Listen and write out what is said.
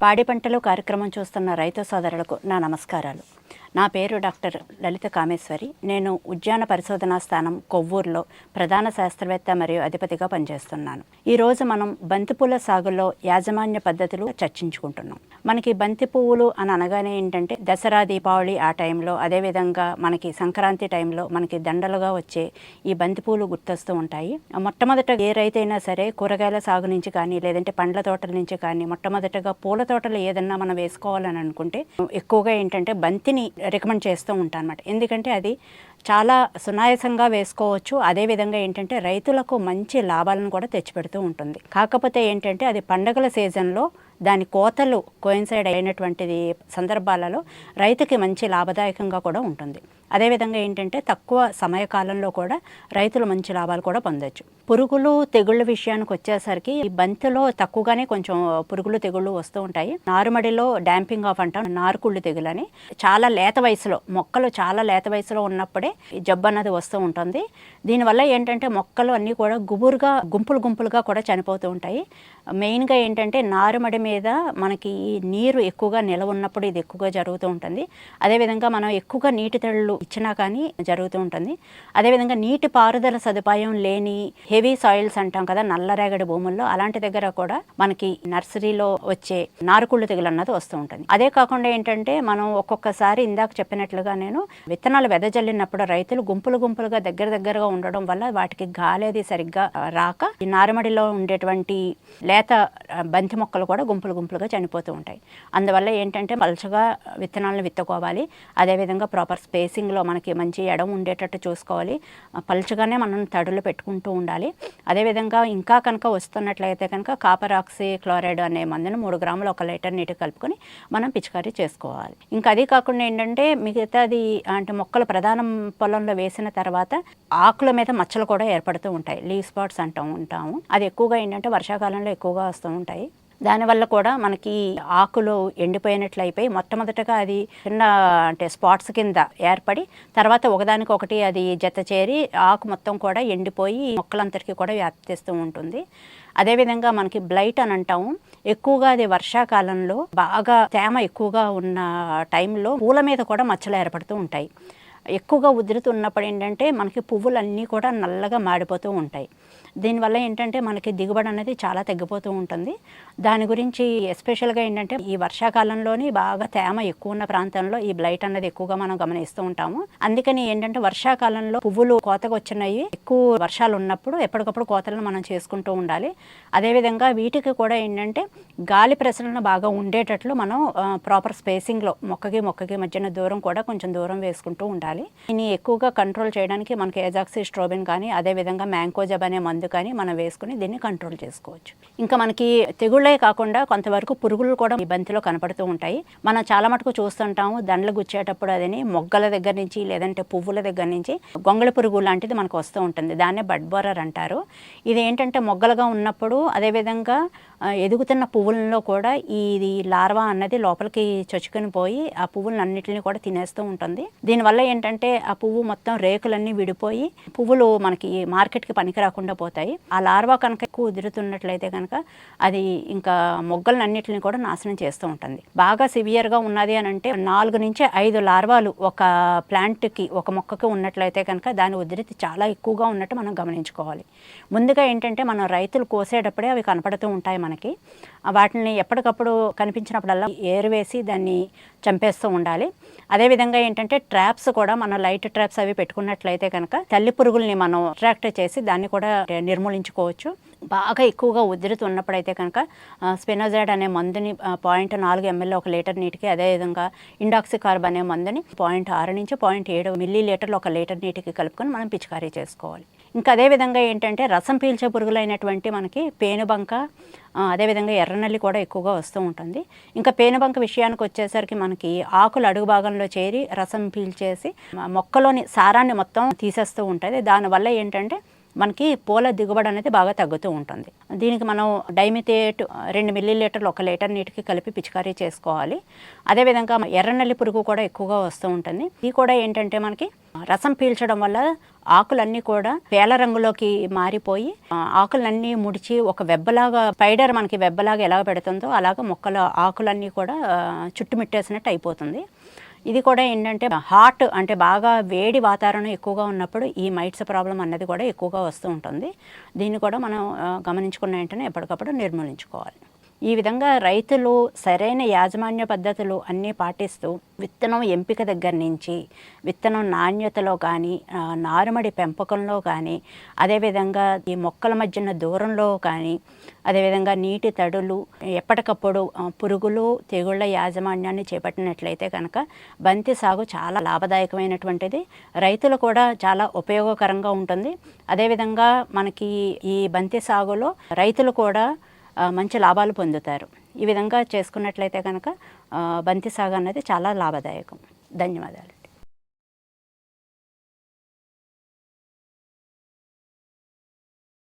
పాడి పంటలు కార్యక్రమం చూస్తున్న రైతు సోదరులకు నా నమస్కారాలు. నా పేరు డాక్టర్ లలిత కామేశ్వరి. నేను ఉద్యాన పరిశోధనా స్థానం కొవ్వూరులో ప్రధాన శాస్త్రవేత్త మరియు అధిపతిగా పనిచేస్తున్నాను. ఈరోజు మనం బంతిపూల సాగులో యాజమాన్య పద్ధతులు చర్చించుకుంటున్నాం. మనకి బంతి పువ్వులు అని అనగానే ఏంటంటే దసరా దీపావళి ఆ టైంలో అదేవిధంగా మనకి సంక్రాంతి టైంలో మనకి దండలుగా వచ్చే ఈ బంతి పూలు గుర్తొస్తూ ఉంటాయి. మొట్టమొదట ఏ రైతైనా సరే కూరగాయల సాగు నుంచి కానీ లేదంటే పండ్ల తోటల నుంచి కానీ మొట్టమొదటగా పూల తోటలు ఏదన్నా మనం వేసుకోవాలని అనుకుంటే ఎక్కువగా ఏంటంటే బంతిని రికమెండ్ చేస్తూ ఉంటాను అనమాట ఎందుకంటే అది చాలా సునాయాసంగా వేసుకోవచ్చు. అదేవిధంగా ఏంటంటే రైతులకు మంచి లాభాలను కూడా తెచ్చిపెడుతూ ఉంటుంది. కాకపోతే ఏంటంటే అది పండగల సీజన్లో దాని కోతలు కోయిన్సైడ్ అయినటువంటిది సందర్భాలలో రైతుకి మంచి లాభదాయకంగా కూడా ఉంటుంది. అదేవిధంగా ఏంటంటే తక్కువ సమయకాలంలో కూడా రైతులు మంచి లాభాలు కూడా పొందొచ్చు. పురుగులు తెగుళ్ళ విషయానికి వచ్చేసరికి ఈ బంతిలో తక్కువగానే కొంచెం పురుగులు తెగుళ్ళు వస్తూ ఉంటాయి. నారుమడిలో డాంపింగ్ ఆఫ్ అంటాం నారుకుళ్ళు తెగులని చాలా లేత వయసులో మొక్కలు చాలా లేత వయసులో ఉన్నప్పుడే ఈ జబ్బు అన్నది వస్తూ ఉంటుంది. దీనివల్ల ఏంటంటే మొక్కలు అన్నీ కూడా గుబురుగా గుంపులు గుంపులుగా కూడా చనిపోతూ ఉంటాయి. మెయిన్గా ఏంటంటే నారుమడి మీద మనకి ఈ నీరు ఎక్కువగా నిలవ ఉన్నప్పుడు ఇది ఎక్కువగా జరుగుతూ ఉంటుంది. అదేవిధంగా మనం ఎక్కువగా నీటి తెళ్ళు ఇచ్చినా కానీ జరుగుతూ ఉంటుంది. అదేవిధంగా నీటి పారుదల సదుపాయం లేని హెవీ సాయిల్స్ అంటాం కదా నల్లరేగడి భూముల్లో అలాంటి దగ్గర కూడా మనకి నర్సరీలో వచ్చే నారుకుళ్ళు తెగులు అన్నది వస్తూ ఉంటుంది. అదే కాకుండా ఏంటంటే మనం ఒక్కొక్కసారి ఇందాక చెప్పినట్లుగా నేను విత్తనాలు వెదజల్లినప్పుడు రైతులు గుంపులు గుంపులుగా దగ్గర దగ్గరగా ఉండడం వల్ల వాటికి గాలేది సరిగ్గా రాక ఈ నారుమడిలో ఉండేటువంటి లేత బంతి మొక్కలు కూడా గుంపులు గుంపులుగా చనిపోతూ ఉంటాయి. అందువల్ల ఏంటంటే పలుచగా విత్తనాలను విత్తుకోవాలి. అదేవిధంగా ప్రాపర్ స్పేసింగ్ స్పేసింగ్లో మనకి మంచి ఎడం ఉండేటట్టు చూసుకోవాలి. పలుచగానే మనం తడులు పెట్టుకుంటూ ఉండాలి. అదేవిధంగా ఇంకా కనుక వస్తున్నట్లయితే కనుక కాపరాక్సీ క్లోరైడ్ అనే మందును మూడు గ్రాములు ఒక లీటర్ నీటి కలుపుకొని మనం పిచికారీ చేసుకోవాలి. ఇంకా అది కాకుండా ఏంటంటే మిగతాది అంటే మొక్కలు ప్రధాన పొలంలో వేసిన తర్వాత ఆకుల మీద మచ్చలు కూడా ఏర్పడుతూ ఉంటాయి. లీవ్ స్పాట్స్ అంటూ ఉంటాము. అది ఎక్కువగా ఏంటంటే వర్షాకాలంలో ఎక్కువగా వస్తూ ఉంటాయి. దానివల్ల కూడా మనకి ఆకులు ఎండిపోయినట్లు అయిపోయి మొట్టమొదటగా అది చిన్న అంటే స్పాట్స్ కింద ఏర్పడి తర్వాత ఒకదానికొకటి అది జత చేరి ఆకు మొత్తం కూడా ఎండిపోయి మొక్కలంతటికీ కూడా వ్యాప్తిస్తూ ఉంటుంది. అదేవిధంగా మనకి బ్లైట్ అని అంటాము ఎక్కువగా అది వర్షాకాలంలో బాగా తేమ ఎక్కువగా ఉన్న టైంలో పూల మీద కూడా మచ్చలు ఏర్పడుతూ ఉంటాయి. ఎక్కువగా ఉధృతి ఉన్నప్పుడు ఏంటంటే మనకి పువ్వులన్నీ కూడా నల్లగా మాడిపోతూ ఉంటాయి. దీనివల్ల ఏంటంటే మనకి దిగుబడి అనేది చాలా తగ్గిపోతూ ఉంటుంది. దాని గురించి ఎస్పెషల్గా ఏంటంటే ఈ వర్షాకాలంలోని బాగా తేమ ఎక్కువ ఉన్న ప్రాంతంలో ఈ బ్లైట్ అనేది ఎక్కువగా మనం గమనిస్తూ ఉంటాము. అందుకని ఏంటంటే వర్షాకాలంలో పువ్వులు కోతకు వచ్చినాయి ఎక్కువ వర్షాలు ఉన్నప్పుడు ఎప్పటికప్పుడు కోతలను మనం చేసుకుంటూ ఉండాలి. అదేవిధంగా వీటికి కూడా ఏంటంటే గాలి ప్రసరణ బాగా ఉండేటట్లు మనం ప్రాపర్ స్పేసింగ్లో మొక్కకి మొక్కకి మధ్యన దూరం కూడా కొంచెం దూరం వేసుకుంటూ ఉండాలి. దీన్ని ఎక్కువగా కంట్రోల్ చేయడానికి మనకి ఎజాక్సీ స్ట్రోబిన్ కానీ అదేవిధంగా మ్యాంకోజబ్ అనే మందు కానీ మనం వేసుకుని దీన్ని కంట్రోల్ చేసుకోవచ్చు. ఇంకా మనకి తెగుళ్ళే కాకుండా కొంతవరకు పురుగులు కూడా ఈ బంతిలో కనపడుతూ ఉంటాయి. మనం చాలా మటుకు చూస్తుంటాము దండలు గుచ్చేటప్పుడు అదని మొగ్గల దగ్గర నుంచి లేదంటే పువ్వుల దగ్గర నుంచి గొంగళి పురుగు లాంటిది మనకు వస్తూ ఉంటుంది. దాన్నే బడ్ బోరర్ అంటారు. ఇది ఏంటంటే మొగ్గలుగా ఉన్నప్పుడు అదేవిధంగా ఎదుగుతున్న పువ్వులలో కూడా ఇది లార్వా అన్నది లోపలికి చొచ్చుకొని పోయి ఆ పువ్వులను అన్నిటిని కూడా తినేస్తూ ఉంటుంది. దీనివల్ల ఏంటంటే ఆ పువ్వు మొత్తం రేకులన్నీ విడిపోయి పువ్వులు మనకి మార్కెట్కి పనికి రాకుండా పోతాయి. ఆ లార్వా కనుక ఎక్కువ ఉదురుతున్నట్లయితే కనుక అది ఇంకా మొగ్గలను కూడా నాశనం చేస్తూ ఉంటుంది. బాగా సివియర్గా ఉన్నది అని అంటే నాలుగు నుంచి ఐదు లార్వాలు ఒక ప్లాంట్కి ఒక మొక్కకి ఉన్నట్లయితే కనుక దాని ఉధృతి చాలా ఎక్కువగా ఉన్నట్టు మనం గమనించుకోవాలి. ముందుగా ఏంటంటే మనం రైతులు కోసేటప్పుడే అవి కనపడుతూ ఉంటాయి మనకి. వాటిని ఎప్పటికప్పుడు కనిపించినప్పుడల్లా ఏరువేసి దాన్ని చంపేస్తూ ఉండాలి. అదేవిధంగా ఏంటంటే ట్రాప్స్ కూడా మనం లైట్ ట్రాప్స్ అవి పెట్టుకున్నట్లయితే కనుక తల్లి పురుగుల్ని మనం అట్రాక్ట్ చేసి దాన్ని కూడా నిర్మూలించుకోవచ్చు. బాగా ఎక్కువగా ఉధృతి ఉన్నప్పుడైతే కనుక స్పెనోజైడ్ అనే మందుని పాయింట్ నాలుగు ఎంఎల్ ఒక లీటర్ నీటికి అదేవిధంగా ఇండాక్సికార్బ్ అనే మందుని పాయింట్ ఆరు నుంచి పాయింట్ ఏడు మిల్లీ లీటర్లు ఒక లీటర్ నీటికి కలుపుకొని మనం పిచికారీ చేసుకోవాలి. ఇంకా అదేవిధంగా ఏంటంటే రసం పీల్చే పురుగులైనటువంటి మనకి పేనుబంక అదేవిధంగా ఎర్రనల్లి కూడా ఎక్కువగా వస్తూ ఉంటుంది. ఇంకా పేనుబంక విషయానికి వచ్చేసరికి మనకి ఆకులు అడుగు భాగంలో చేరి రసం పీల్చేసి మొక్కలోని సారాన్ని మొత్తం తీసేస్తూ ఉంటుంది. దానివల్ల ఏంటంటే మనకి పూల దిగుబడి అనేది బాగా తగ్గుతూ ఉంటుంది. దీనికి మనం డైమిథేట్ రెండు మిల్లీ లీటర్లు ఒక లీటర్ నీటికి కలిపి పిచికారీ చేసుకోవాలి. అదేవిధంగా ఎర్రనల్లి పురుగు కూడా ఎక్కువగా వస్తూ ఉంటుంది. ఇది కూడా ఏంటంటే మనకి రసం పీల్చడం వల్ల ఆకులన్నీ కూడా పేల రంగులోకి మారిపోయి ఆకులన్నీ ముడిచి ఒక వెబ్బలాగా పైడర్ మనకి వెబ్బలాగా ఎలా పెడుతుందో అలాగ మొక్కల ఆకులన్నీ కూడా చుట్టుమిట్టేసినట్టు అయిపోతుంది. ఇది కూడా ఏంటంటే హాట్ అంటే బాగా వేడి వాతావరణం ఎక్కువగా ఉన్నప్పుడు ఈ మైట్స్ ప్రాబ్లం అన్నది కూడా ఎక్కువగా వస్తూ ఉంటుంది. దీన్ని కూడా మనం గమనించుకున్న వెంటనే ఎప్పటికప్పుడు నిర్మూలించుకోవాలి. ఈ విధంగా రైతులు సరైన యాజమాన్య పద్ధతులు అన్నీ పాటిస్తూ విత్తనం ఎంపిక దగ్గర నుంచి విత్తనం నాణ్యతలో కానీ నారుమడి పెంపకంలో కానీ అదేవిధంగా ఈ మొక్కల మధ్యన దూరంలో కానీ అదేవిధంగా నీటి తడులు ఎప్పటికప్పుడు పురుగులు తెగుళ్ళ యాజమాన్యాన్ని చేపట్టినట్లయితే కనుక బంతి సాగు చాలా లాభదాయకమైనటువంటిది. రైతులు కూడా చాలా ఉపయోగకరంగా ఉంటుంది. అదేవిధంగా మనకి ఈ బంతి సాగులో రైతులు కూడా మంచి లాభాలు పొందుతారు. ఈ విధంగా చేసుకున్నట్లయితే కనుక బంతి సాగు అనేది చాలా లాభదాయకం. ధన్యవాదాలు.